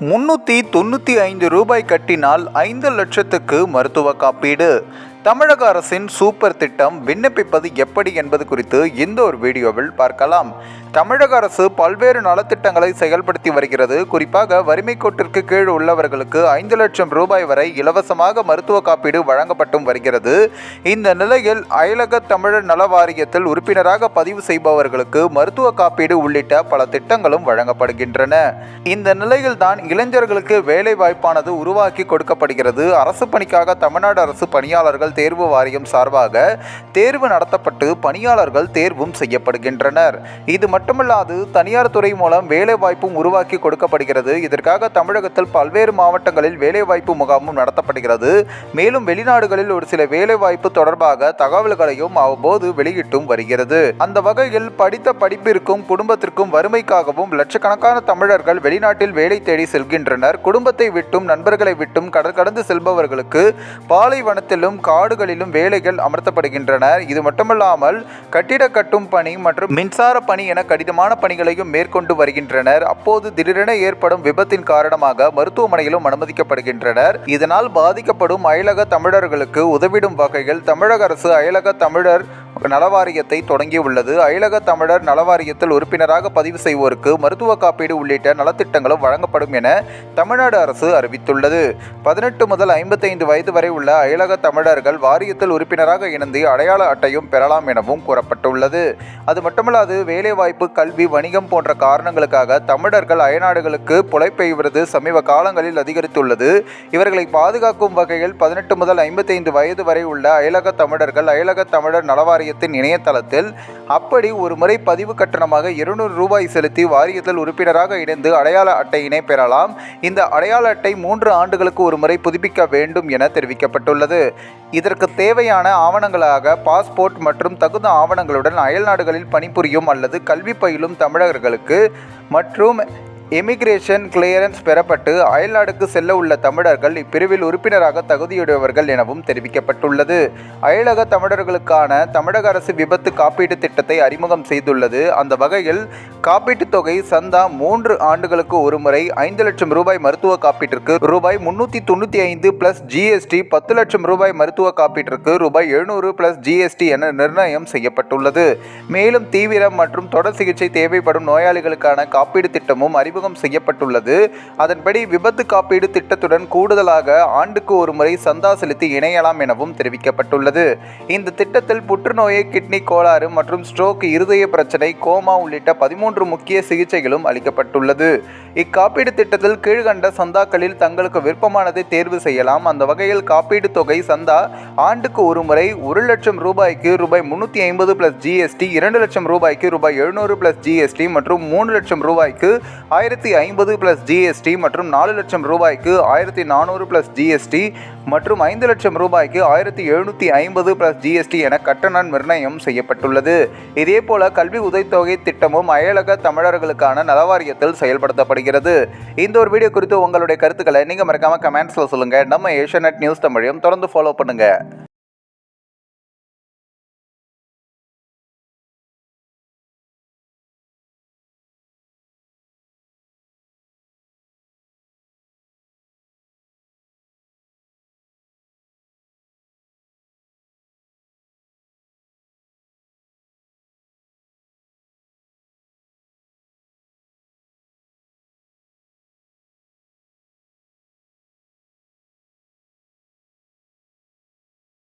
முன்னூற்றி தொண்ணூற்றி ஐந்து ரூபாய் கட்டினால் ஐந்து லட்சத்துக்கு மருத்துவ காப்பீடு. தமிழக அரசின் சூப்பர் திட்டம் விண்ணப்பிப்பது எப்படி என்பது குறித்து இந்த ஒரு வீடியோவில் பார்க்கலாம். தமிழக அரசு பல்வேறு நலத்திட்டங்களை செயல்படுத்தி வருகிறது. குறிப்பாக வறுமை கோட்டிற்கு கீழ் உள்ளவர்களுக்கு ஐந்து லட்சம் ரூபாய் வரை இலவசமாக மருத்துவ காப்பீடு வழங்கப்பட்டும் வருகிறது. இந்த நிலையில் அயலக தமிழர் நல வாரியத்தில் உறுப்பினராக பதிவு செய்பவர்களுக்கு மருத்துவ காப்பீடு உள்ளிட்ட பல திட்டங்களும் வழங்கப்படுகின்றன. இந்த நிலையில்தான் இளைஞர்களுக்கு வேலை வாய்ப்பானது உருவாக்கி கொடுக்கப்படுகிறது. அரசு பணிக்காக தமிழ்நாடு அரசு பணியாளர்கள் தேர்வு வாரியம் சார்பாக தேர்வு நடத்தப்பட்டு பணியாளர்கள் தேர்வும் செய்யப்படுகின்றனர். இது மட்டுமல்லாது தனியார் துறை மூலம் வேலைவாய்ப்பும் உருவாக்கி கொடுக்கப்படுகிறது. இதற்காக தமிழகத்தில் பல்வேறு மாவட்டங்களில் வேலைவாய்ப்பு முகாமும் நடத்தப்படுகிறது. மேலும் வெளிநாடுகளில் ஒரு சில வேலைவாய்ப்பு தொடர்பாக தகவல்களையும் அவ்வப்போது வெளியிட்டும் வருகிறது. அந்த வகையில் படித்த படிப்பிற்கும் குடும்பத்திற்கும் வறுமைக்காகவும் லட்சக்கணக்கான தமிழர்கள் வெளிநாட்டில் வேலை தேடி செல்கின்றனர். குடும்பத்தை விட்டும் நண்பர்களை விட்டும் கடற்கடந்து செல்பவர்களுக்கு பாலைவனத்திலும் காடுகளிலும் வேலைகள் அமர்த்தப்படுகின்றன. இது மட்டுமல்லாமல் கட்டிட கட்டும் பணி மற்றும் மின்சார பணி என கடினமான பணிகளையும் மேற்கொண்டு வருகின்றனர். அப்போது திடீரென ஏற்படும் விபத்தின் காரணமாக மருத்துவமனையிலும் அனுமதிக்கப்படுகின்றனர். இதனால் பாதிக்கப்படும் அயலக தமிழர்களுக்கு உதவிடும் வகையில் தமிழக அரசு அயலக தமிழர் நலவாரியத்தை தொடங்கியுள்ளது அயலக தமிழர் நலவாரியத்தில் உறுப்பினராக பதிவு செய்வோருக்கு மருத்துவ காப்பீடு உள்ளிட்ட நலத்திட்டங்களும் வழங்கப்படும் என தமிழ்நாடு அரசு அறிவித்துள்ளது. பதினெட்டு முதல் ஐம்பத்தைந்து வயது வரை உள்ள அயலக தமிழர்கள் வாரியத்தில் உறுப்பினராக இணைந்து அடையாள அட்டையும் பெறலாம் எனவும் கூறப்பட்டுள்ளது. அது மட்டுமல்லாது வேலைவாய்ப்பு கல்வி வணிகம் போன்ற காரணங்களுக்காக தமிழர்கள் அயநாடுகளுக்கு புலைப்பெய்வது சமீப காலங்களில் அதிகரித்துள்ளது. இவர்களை பாதுகாக்கும் வகையில் பதினெட்டு முதல் ஐம்பத்தைந்து வயது வரை உள்ள அயலக தமிழர்கள் அயலக தமிழர் நலவாரிய வாரியத்தின் இணையதளத்தில் அப்படி ஒரு முறை பதிவு கட்டணமாக இருநூறு ரூபாய் செலுத்தி வாரியத்தில் உறுப்பினராக இணைந்து அடையாள அட்டையினை பெறலாம். இந்த அடையாள அட்டை மூன்று ஆண்டுகளுக்கு ஒரு முறை புதுப்பிக்க வேண்டும் என தெரிவிக்கப்பட்டுள்ளது. இதற்கு தேவையான ஆவணங்களாக பாஸ்போர்ட் மற்றும் தகுந்த ஆவணங்களுடன் அயல்நாடுகளில் பணிபுரியும் அல்லது கல்வி பயிலும் தமிழர்களுக்கு மற்றும் இமிகிரேஷன் கிளியரன்ஸ் பெறப்பட்டு அயல்நாடுக்கு செல்ல உள்ள தமிழர்கள் இப்பிரிவில் உறுப்பினராக தகுதியுடையவர்கள் எனவும் தெரிவிக்கப்பட்டுள்ளது. அயலக தமிழர்களுக்கான தமிழக அரசு விபத்து காப்பீட்டு திட்டத்தை அறிமுகம் செய்துள்ளது. அந்த வகையில் காப்பீட்டுத் தொகை சந்தா மூன்று ஆண்டுகளுக்கு ஒருமுறை ஐந்து லட்சம் ரூபாய் மருத்துவ காப்பீட்டிற்கு ரூபாய் முன்னூற்றி தொண்ணூற்றி ஐந்து பிளஸ் ஜிஎஸ்டி பத்து லட்சம் ரூபாய் மருத்துவ காப்பீட்டிற்கு ரூபாய் எழுநூறு பிளஸ் ஜிஎஸ்டி என நிர்ணயம் செய்யப்பட்டுள்ளது. மேலும் தீவிரம் மற்றும் தொடர் சிகிச்சை தேவைப்படும் நோயாளிகளுக்கான காப்பீடு திட்டமும் அறிமுகம் செய்யப்பட்டுள்ளது. அதன்படி விபத்து காப்பீடு திட்டத்துடன் கூடுதலாக ஆண்டுக்கு ஒரு முறை சந்தா செலுத்தி இணையலாம் எனவும் தெரிவிக்கப்பட்டுள்ளது. இந்த திட்டத்தில் புற்றுநோயை கிட்னி கோளாறு மற்றும் ஸ்ட்ரோக் இருதய பிரச்சனை கோமா உள்ளிட்ட பதிமூன்று முக்கிய சிகிச்சைகளும் அளிக்கப்பட்டுள்ளது. இக்காப்பீடு திட்டத்தில் கீழ்கண்ட சந்தாக்களில் தங்களுக்கு விருப்பமானதை தேர்வு செய்யலாம். அந்த வகையில் காப்பீடு தொகை சந்தா ஆண்டுக்கு ஒரு முறை ஒரு லட்சம் ரூபாய்க்கு ரூபாய் முன்னூற்றி ஐம்பது பிளஸ் ஜிஎஸ்டி இரண்டு லட்சம் ரூபாய்க்கு ரூபாய் எழுநூறு பிளஸ் ஜிஎஸ்டி மற்றும் மூணு லட்சம் ரூபாய்க்கு ஆயிரத்தி ஆயிரத்தி ஐம்பது பிளஸ் ஜிஎஸ்டி மற்றும் நாலு லட்சம் ரூபாய்க்கு ஆயிரத்தி நானூறு பிளஸ் ஜிஎஸ்டி மற்றும் ஐந்து லட்சம் ரூபாய்க்கு ஆயிரத்தி எழுநூற்றி ஐம்பது பிளஸ் ஜிஎஸ்டி என கட்டணம் நிர்ணயம் செய்யப்பட்டுள்ளது. இதேபோல கல்வி உதவித்தொகை திட்டமும் அயலக தமிழர்களுக்கான நலவாரியத்தில் செயல்படுத்தப்படுகிறது. இந்த ஒரு வீடியோ குறித்து உங்களுடைய கருத்துக்களை நீங்கள் மறக்காமல் கமெண்ட்ஸில் சொல்லுங்கள் நம்ம ஏஷியநெட் நியூஸ் தமிழையும் தொடர்ந்து ஃபாலோ பண்ணுங்கள்